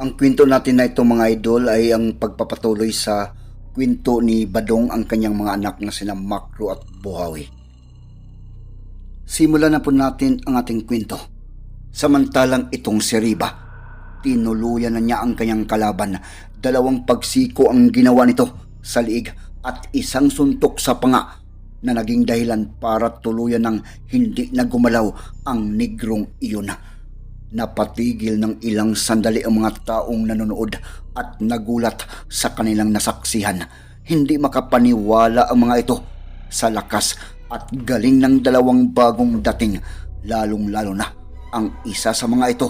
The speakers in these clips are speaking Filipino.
Ang kwento natin na ito mga idol ay ang pagpapatuloy sa kwento ni Badong ang kanyang mga anak na sina Makro at Buhawi. Simulan na po natin ang ating kwento. Samantalang itong si Riba, tinuluyan na niya ang kanyang kalaban. Dalawang pagsiko ang ginawa nito sa liig at isang suntok sa panga na naging dahilan para tuluyan ng hindi na gumalaw ang negrong iyon. Napatigil ng ilang sandali ang mga taong nanonood at nagulat sa kanilang nasaksihan. Hindi makapaniwala ang mga ito sa lakas at galing ng dalawang bagong dating lalong-lalo na ang isa sa mga ito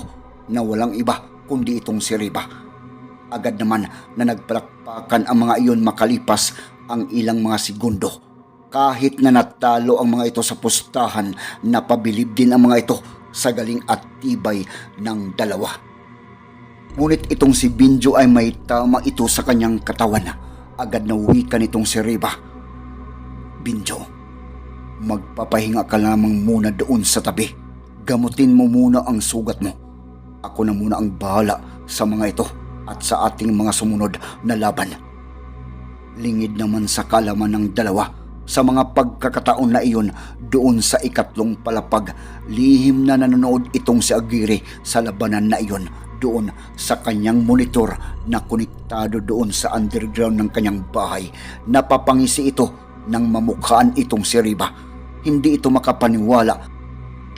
na walang iba kundi itong si Riba. Agad naman na nagpalakpakan ang mga iyon makalipas ang ilang mga segundo kahit na natalo ang mga ito sa pustahan, napabilib din ang mga ito sa galing at tibay ng dalawa. Ngunit itong si Binjo ay may tama ito sa kanyang katawan. Agad na wika nitong si Riba. Binjo, magpapahinga ka lamang muna doon sa tabi. Gamutin mo muna ang sugat mo. Ako na muna ang bahala sa mga ito at sa ating mga sumunod na laban. Lingid naman sa kalaman ng dalawa sa mga pagkakataon na iyon doon sa ikatlong palapag. Lihim na nanonood itong si Aguirre sa labanan na iyon doon sa kanyang monitor na konektado doon sa underground ng kanyang bahay. Napapangisi ito nang mamukhaan itong si Riba. Hindi ito makapaniwala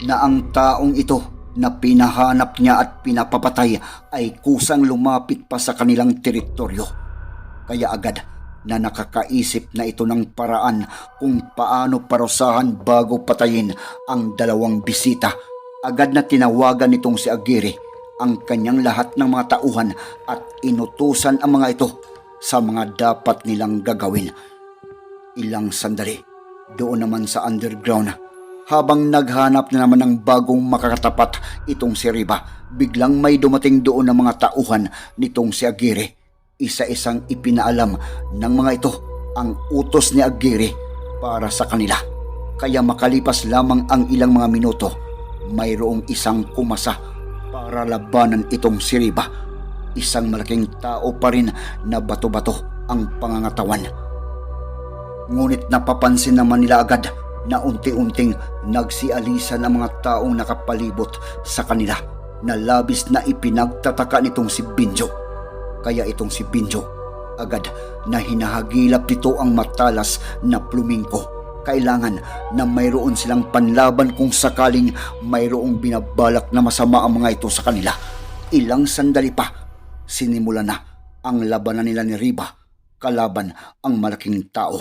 na ang taong ito na pinahanap niya at pinapapatay ay kusang lumapit pa sa kanilang teritoryo. Kaya agad na nakakaisip na ito ng paraan kung paano parusahan bago patayin ang dalawang bisita. Agad na tinawagan nitong si Aguirre ang kanyang lahat ng mga tauhan at inutusan ang mga ito sa mga dapat nilang gagawin. Ilang sandali, doon naman sa underground, habang naghanap na naman ng bagong makakatapat itong si Riba, biglang may dumating doon ng mga tauhan nitong si Aguirre isa-isang ipinaalam ng mga ito ang utos ni Aguirre para sa kanila. Kaya makalipas lamang ang ilang mga minuto, mayroong isang kumasa para labanan itong si Riba. Isang malaking tao pa rin na bato-bato ang pangangatawan. Ngunit napapansin naman nila agad na unti-unting nagsialisan ang mga taong nakapalibot sa kanila na labis na ipinagtataka nitong si Binjo kaya itong si Binjo agad na hinahagilap nito ang matalas na plumingko. Kailangan na mayroon silang panlaban kung sakaling mayroong binabalak na masama ang mga ito sa kanila. Ilang sandali pa, sinimula na ang labanan nila ni Riba kalaban ang malaking tao.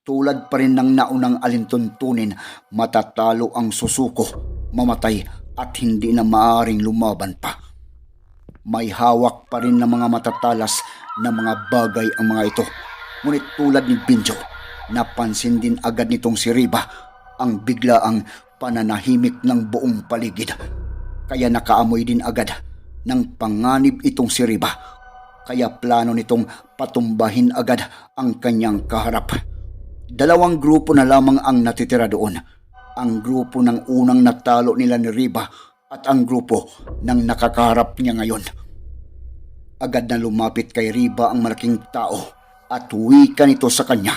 Tulad pa rin ng naunang alintuntunin, matatalo ang susuko, mamatay at hindi na maaring lumaban pa may hawak pa rin ng mga matatalas na mga bagay ang mga ito. Ngunit tulad ni Binjo, napansin din agad nitong si Riba ang biglaang pananahimik ng buong paligid. Kaya nakaamoy din agad ng panganib itong si Riba. Kaya plano nitong patumbahin agad ang kanyang kaharap. Dalawang grupo na lamang ang natitira doon. Ang grupo ng unang natalo nila ni Riba at ang grupo ng nakakaharap niya ngayon. Agad na lumapit kay Riba ang malaking tao at wika nito sa kanya.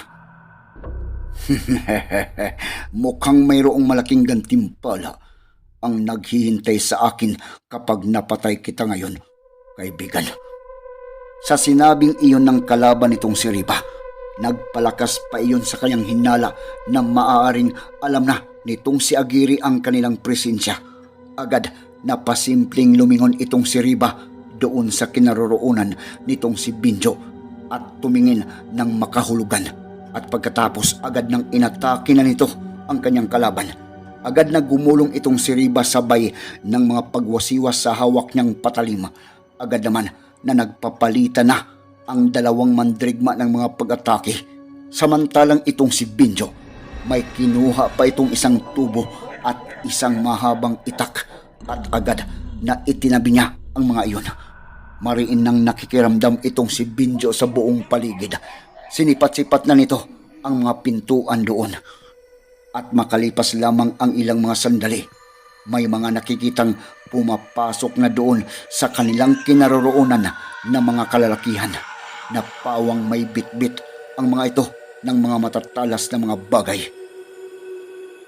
Mukhang mayroong malaking gantimpala ang naghihintay sa akin kapag napatay kita ngayon, kaibigan. Sa sinabing iyon ng kalaban nitong si Riba, nagpalakas pa iyon sa kanyang hinala na maaaring alam na nitong si Agiri ang kanilang presensya. Agad na pasimpleng lumingon itong si Riba doon sa kinaroroonan nitong si Binjo at tumingin ng makahulugan at pagkatapos agad ng inatake na nito ang kanyang kalaban. Agad na gumulong itong si Riba sabay ng mga pagwasiwas sa hawak niyang patalim. Agad naman na nagpapalitan na ang dalawang mandrigma ng mga pag-atake. Samantalang itong si Binjo, may kinuha pa itong isang tubo at isang mahabang itak at agad na itinabi niya ang mga iyon. Mariin nang nakikiramdam itong si Binjo sa buong paligid. Sinipat-sipat na nito ang mga pintuan doon. At makalipas lamang ang ilang mga sandali, may mga nakikitang pumapasok na doon sa kanilang kinaroroonan na mga kalalakihan na pawang may bitbit ang mga ito ng mga matatalas na mga bagay.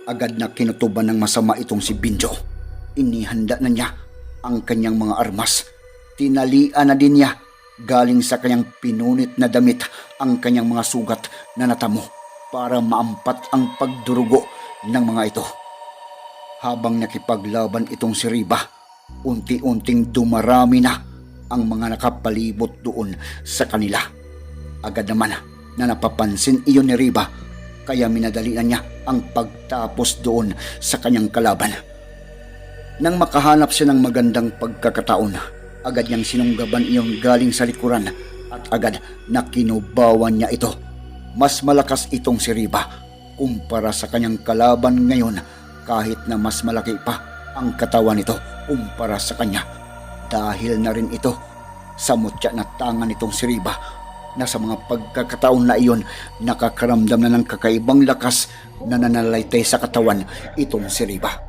Agad na kinutuban ng masama itong si Binjo. Inihanda na niya ang kanyang mga armas. Tinalian na din niya galing sa kanyang pinunit na damit ang kanyang mga sugat na natamo para maampat ang pagdurugo ng mga ito. Habang nakipaglaban itong si Riba, unti-unting dumarami na ang mga nakapalibot doon sa kanila. Agad naman na napapansin iyon ni Riba kaya minadali na niya ang pagtapos doon sa kanyang kalaban. Nang makahanap siya ng magandang pagkakataon, agad niyang sinunggaban iyon galing sa likuran at agad na kinubawan niya ito. Mas malakas itong si Riba kumpara sa kanyang kalaban ngayon kahit na mas malaki pa ang katawan nito kumpara sa kanya. Dahil na rin ito sa mutya na tangan nitong si Riba na sa mga pagkakataon na iyon nakakaramdam na ng kakaibang lakas na nanalaitay sa katawan itong si Riba.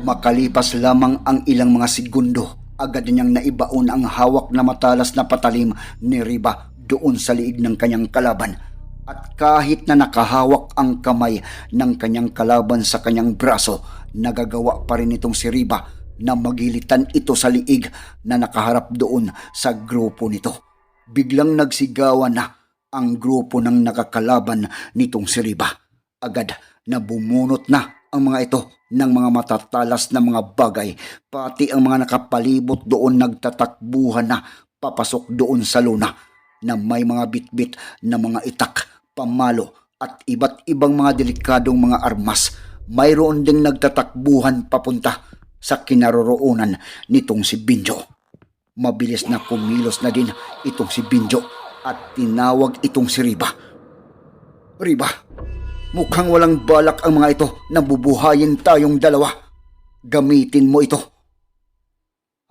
Makalipas lamang ang ilang mga segundo, agad niyang naibaon ang hawak na matalas na patalim ni Riba doon sa liig ng kanyang kalaban. At kahit na nakahawak ang kamay ng kanyang kalaban sa kanyang braso, nagagawa pa rin itong si Riba na magilitan ito sa liig na nakaharap doon sa grupo nito. Biglang nagsigawan na ang grupo ng nakakalaban nitong si Riba. Agad na bumunot na ang mga ito ng mga matatalas na mga bagay, pati ang mga nakapalibot doon nagtatakbuhan na papasok doon sa luna na may mga bitbit na mga itak, pamalo at iba't ibang mga delikadong mga armas. Mayroon ding nagtatakbuhan papunta sa kinaroroonan nitong si Binjo. Mabilis na kumilos na din itong si Binjo at tinawag itong si Riba. Riba, mukhang walang balak ang mga ito na bubuhayin tayong dalawa. Gamitin mo ito.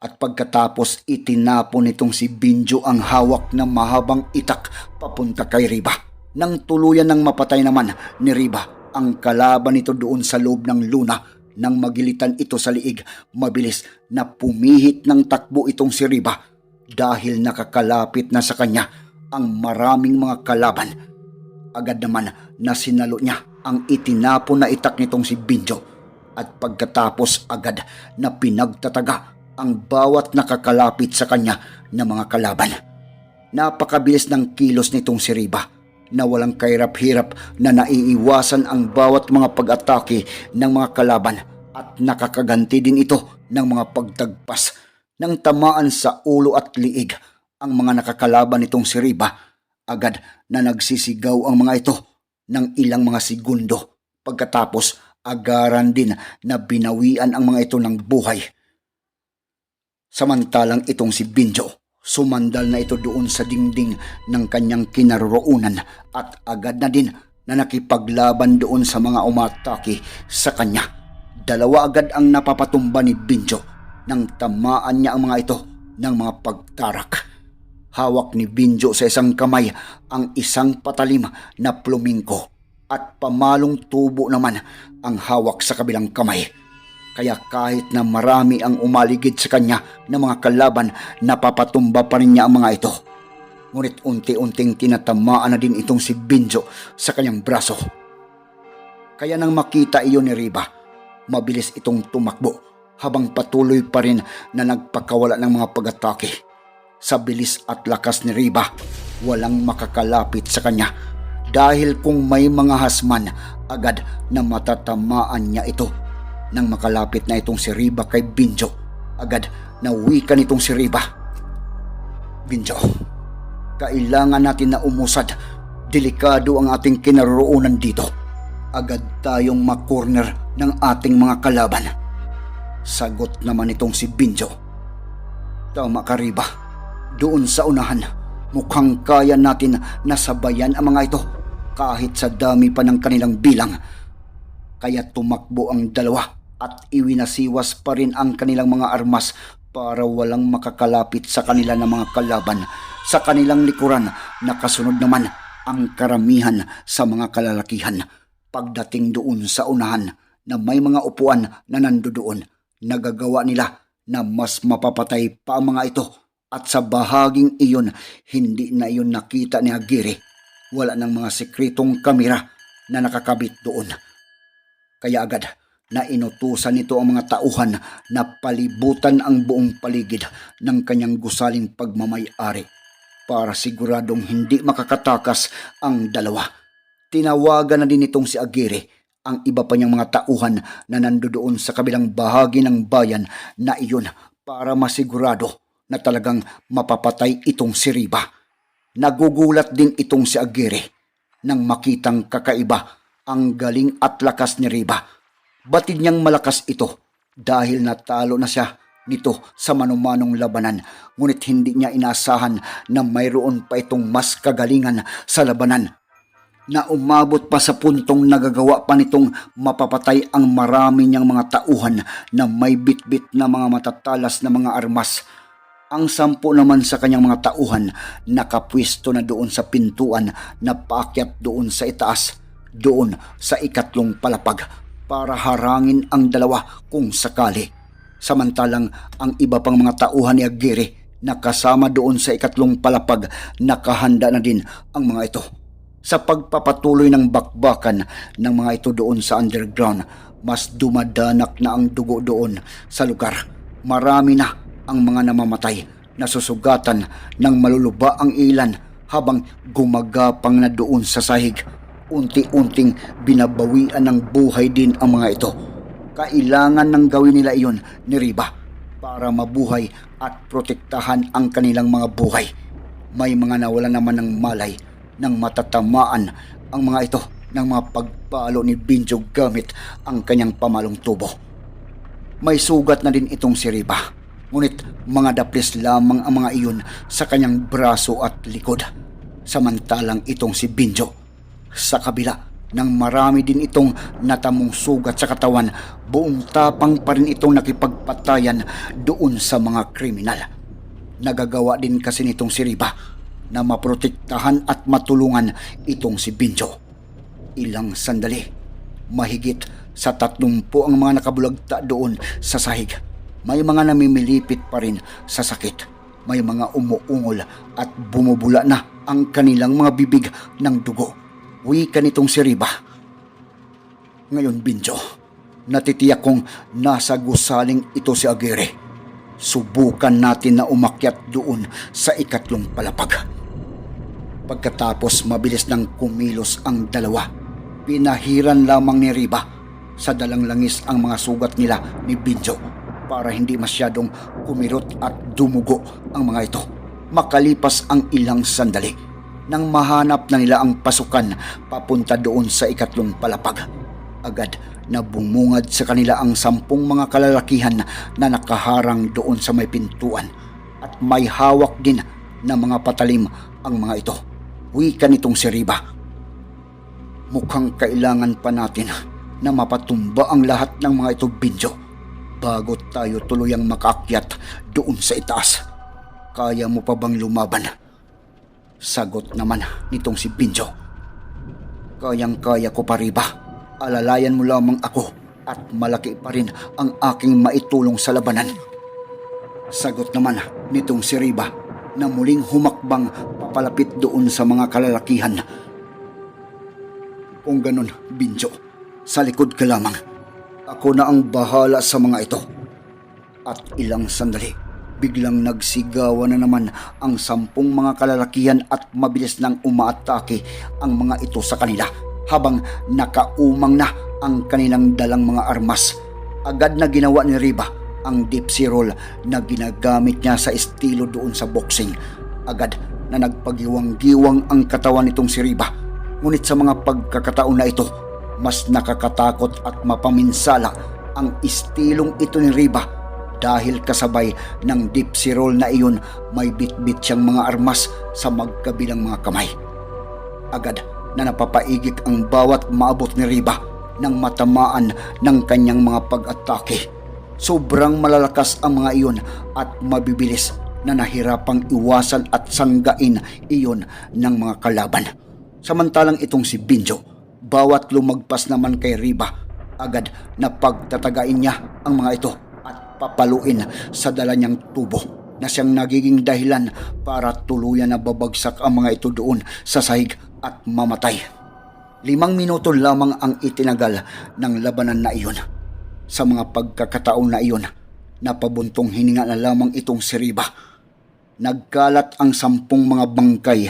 At pagkatapos itinapon nitong si Binjo ang hawak na mahabang itak papunta kay Riba. Nang tuluyan ng mapatay naman ni Riba ang kalaban nito doon sa loob ng luna nang magilitan ito sa liig, mabilis na pumihit ng takbo itong si Riba dahil nakakalapit na sa kanya ang maraming mga kalaban. Agad naman na sinalo niya ang itinapon na itak nitong si Binjo at pagkatapos agad na pinagtataga ang bawat nakakalapit sa kanya na mga kalaban. Napakabilis ng kilos nitong si Riba na walang kahirap-hirap na naiiwasan ang bawat mga pag-atake ng mga kalaban at nakakaganti din ito ng mga pagtagpas ng tamaan sa ulo at liig ang mga nakakalaban nitong si Riba. Agad na nagsisigaw ang mga ito ng ilang mga segundo pagkatapos agaran din na binawian ang mga ito ng buhay. Samantalang itong si Binjo, sumandal na ito doon sa dingding ng kanyang kinaroroonan at agad na din na nakipaglaban doon sa mga umatake sa kanya. Dalawa agad ang napapatumba ni Binjo nang tamaan niya ang mga ito ng mga pagtarak. Hawak ni Binjo sa isang kamay ang isang patalim na plumingko at pamalong tubo naman ang hawak sa kabilang kamay. Kaya kahit na marami ang umaligid sa kanya ng mga kalaban, napapatumba pa rin niya ang mga ito. Ngunit unti-unting tinatamaan na din itong si Binjo sa kanyang braso. Kaya nang makita iyon ni Riba, mabilis itong tumakbo habang patuloy pa rin na nagpakawala ng mga pag-atake. Sa bilis at lakas ni Riba, walang makakalapit sa kanya dahil kung may mga hasman, agad na matatamaan niya ito. Nang makalapit na itong si Riba kay Binjo, agad na wika nitong si Riba. Binjo, kailangan natin na umusad. Delikado ang ating kinaroroonan dito. Agad tayong makorner ng ating mga kalaban? Sagot naman itong si Binjo. Tama ka, Riba. Doon sa unahan, mukhang kaya natin nasabayan ang mga ito kahit sa dami pa ng kanilang bilang. Kaya tumakbo ang dalawa at iwinasiwas pa rin ang kanilang mga armas para walang makakalapit sa kanila ng mga kalaban. Sa kanilang likuran, nakasunod naman ang karamihan sa mga kalalakihan. Pagdating doon sa unahan na may mga upuan na nandoon, nagagawa nila na mas mapapatay pa ang mga ito at sa bahaging iyon, hindi na iyon nakita ni Agiri. Wala ng mga sekretong kamera na nakakabit doon. Kaya agad na inutusan nito ang mga tauhan na palibutan ang buong paligid ng kanyang gusaling pagmamayari para siguradong hindi makakatakas ang dalawa. Tinawagan na din itong si Agiri ang iba pa niyang mga tauhan na nandoon sa kabilang bahagi ng bayan na iyon para masigurado na talagang mapapatay itong si Riba. Nagugulat din itong si Agiri nang makitang kakaiba ang galing at lakas ni Riba. Batid niyang malakas ito dahil natalo na siya nito sa manumanong labanan ngunit hindi niya inasahan na mayroon pa itong mas kagalingan sa labanan na umabot pa sa puntong nagagawa pa nitong mapapatay ang marami niyang mga tauhan na may bitbit na mga matatalas na mga armas. Ang sampu naman sa kanyang mga tauhan nakapwesto na doon sa pintuan na paakyat doon sa itaas, doon sa ikatlong palapag para harangin ang dalawa kung sakali. Samantalang ang iba pang mga tauhan ni Aguirre na kasama doon sa ikatlong palapag nakahanda na din ang mga ito sa pagpapatuloy ng bakbakan ng mga ito doon sa underground, mas dumadanak na ang dugo doon sa lugar. Marami na ang mga namamatay, nasusugatan ng maluluba ang ilan habang gumagapang na doon sa sahig. Unti-unting binabawian ng buhay din ang mga ito. Kailangan nang gawin nila iyon ni Riba para mabuhay at protektahan ang kanilang mga buhay. May mga nawala naman ng malay nang matatamaan ang mga ito ng mga pagpalo ni Binjo gamit ang kanyang pamalong tubo. May sugat na din itong si Riba, ngunit mga daplis lamang ang mga iyon sa kanyang braso at likod. Samantalang itong si Binjo, sa kabila nang marami din itong natamong sugat sa katawan, buong tapang pa rin itong nakipagpatayan doon sa mga kriminal. Nagagawa din kasi nitong si Riba na maprotektahan at matulungan itong si Binjo. Ilang sandali, mahigit sa tatlumpu ang mga nakabulagta doon sa sahig. May mga namimilipit pa rin sa sakit. May mga umuungol at bumubula na ang kanilang mga bibig ng dugo. Wika nitong si Riba. Ngayon, Binjo, natitiyak kong nasa gusaling ito si Aguirre. Subukan natin na umakyat doon sa ikatlong palapag. Pagkatapos mabilis nang kumilos ang dalawa, pinahiran lamang ni Riba sa dalang langis ang mga sugat nila ni Binjo para hindi masyadong kumirot at dumugo ang mga ito. Makalipas ang ilang sandali nang mahanap na nila ang pasukan papunta doon sa ikatlong palapag. Agad na bumungad sa kanila ang sampung mga kalalakihan na nakaharang doon sa may pintuan at may hawak din na mga patalim ang mga ito wika nitong si Riba. Mukhang kailangan pa natin na mapatumba ang lahat ng mga ito binjo bago tayo tuluyang makakyat doon sa itaas. Kaya mo pa bang lumaban? Sagot naman nitong si Binjo. Kayang-kaya ko pa riba. Alalayan mo lamang ako at malaki pa rin ang aking maitulong sa labanan. Sagot naman nitong si Riba na muling humakbang papalapit doon sa mga kalalakihan. Kung ganun, Binjo, sa likod ka lamang. Ako na ang bahala sa mga ito. At ilang sandali, biglang nagsigawan na naman ang sampung mga kalalakihan at mabilis nang umaatake ang mga ito sa kanila habang nakaumang na ang kanilang dalang mga armas. Agad na ginawa ni Riba ang dipsy roll na ginagamit niya sa estilo doon sa boxing. Agad na nagpagiwang-giwang ang katawan nitong si Riba. Ngunit sa mga pagkakataon na ito, mas nakakatakot at mapaminsala ang istilong ito ni Riba dahil kasabay ng dipsy roll na iyon may bitbit siyang mga armas sa magkabilang mga kamay. Agad na napapaigik ang bawat maabot ni Riba nang matamaan ng kanyang mga pag-atake. Sobrang malalakas ang mga iyon at mabibilis na nahirapang iwasan at sanggain iyon ng mga kalaban. Samantalang itong si Binjo, bawat lumagpas naman kay Riba, agad na pagtatagain niya ang mga ito at papaluin sa dala niyang tubo na siyang nagiging dahilan para tuluyan na babagsak ang mga ito doon sa sahig at mamatay. Limang minuto lamang ang itinagal ng labanan na iyon. Sa mga pagkakataon na iyon, napabuntong hininga na lamang itong si Riba. Nagkalat ang sampung mga bangkay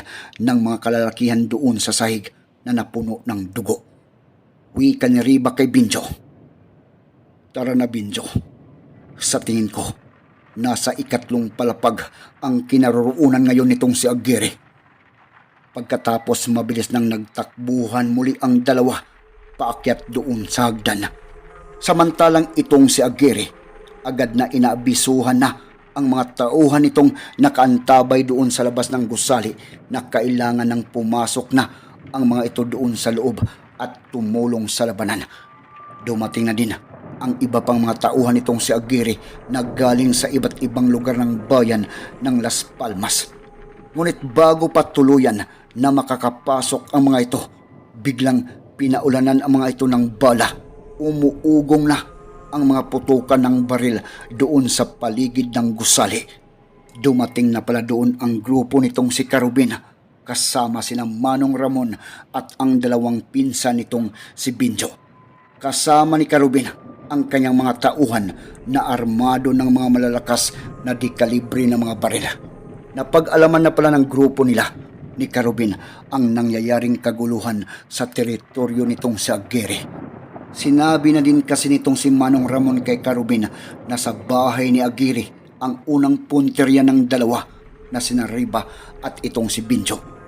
ng mga kalalakihan doon sa sahig na napuno ng dugo. Wika ni Riba kay Binjo. Tara na Binjo. Sa tingin ko, nasa ikatlong palapag ang kinaroroonan ngayon nitong si Aguirre. Pagkatapos mabilis nang nagtakbuhan muli ang dalawa paakyat doon sa hagdan. Samantalang itong si Aguirre, agad na inaabisuhan na ang mga tauhan nitong nakaantabay doon sa labas ng gusali na kailangan ng pumasok na ang mga ito doon sa loob at tumulong sa labanan. Dumating na din ang iba pang mga tauhan nitong si Aguirre na galing sa iba't ibang lugar ng bayan ng Las Palmas. Ngunit bago pa tuluyan na makakapasok ang mga ito, biglang pinaulanan ang mga ito ng bala. Umuugong na ang mga putukan ng baril doon sa paligid ng gusali. Dumating na pala doon ang grupo nitong si Carubin kasama sina Manong Ramon at ang dalawang pinsan nitong si Binjo. Kasama ni Carubin ang kanyang mga tauhan na armado ng mga malalakas na dikalibre ng mga baril. Napag-alaman na pala ng grupo nila ni Carubin ang nangyayaring kaguluhan sa teritoryo nitong si Aguirre. Sinabi na din kasi nitong si Manong Ramon kay Carubin na sa bahay ni Aguirre ang unang punterya ng dalawa na sina at itong si Binjo.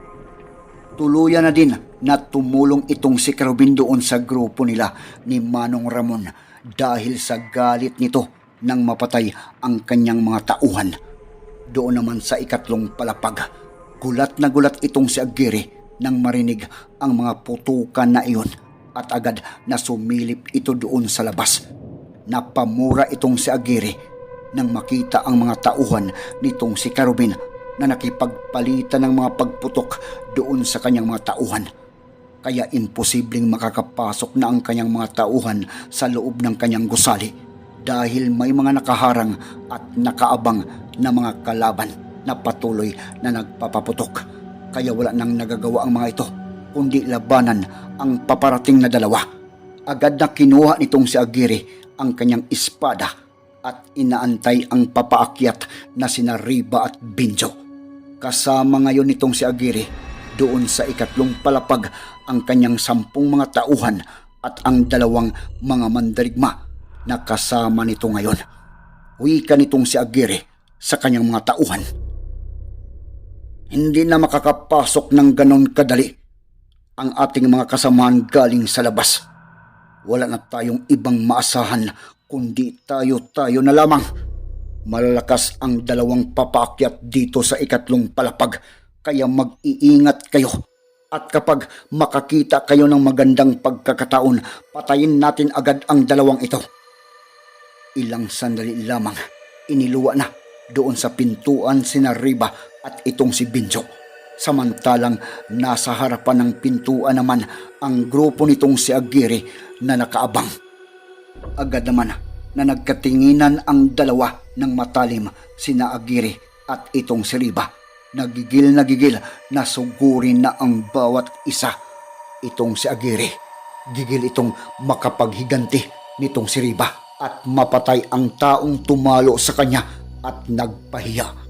Tuluyan na din na tumulong itong si Carubin doon sa grupo nila ni Manong Ramon dahil sa galit nito nang mapatay ang kanyang mga tauhan. Doon naman sa ikatlong palapag, gulat na gulat itong si Aguirre nang marinig ang mga putukan na iyon at agad na sumilip ito doon sa labas. Napamura itong si Aguirre nang makita ang mga tauhan nitong si Carubin na nakipagpalitan ng mga pagputok doon sa kanyang mga tauhan. Kaya imposibleng makakapasok na ang kanyang mga tauhan sa loob ng kanyang gusali dahil may mga nakaharang at nakaabang na mga kalaban na patuloy na nagpapaputok. Kaya wala nang nagagawa ang mga ito kundi labanan ang paparating na dalawa. Agad na kinuha nitong si Aguirre ang kanyang espada at inaantay ang papaakyat na sina Riba at Binjo. Kasama ngayon nitong si Aguirre doon sa ikatlong palapag ang kanyang sampung mga tauhan at ang dalawang mga mandarigma na kasama nito ngayon. Wika nitong si Aguirre sa kanyang mga tauhan. Hindi na makakapasok ng ganon kadali ang ating mga kasamahan galing sa labas. Wala na tayong ibang maasahan kundi tayo-tayo na lamang. Malalakas ang dalawang papaakyat dito sa ikatlong palapag kaya mag-iingat kayo. At kapag makakita kayo ng magandang pagkakataon, patayin natin agad ang dalawang ito. Ilang sandali lamang, iniluwa na doon sa pintuan sina Riba at itong si Binjo. Samantalang nasa harapan ng pintuan naman ang grupo nitong si Aguirre na nakaabang. Agad naman na nagkatinginan ang dalawa ng matalim sina Aguirre at itong si Riba. Nagigil na gigil na sugurin na ang bawat isa. Itong si Aguirre. Gigil itong makapaghiganti nitong si Riba at mapatay ang taong tumalo sa kanya at nagpahiya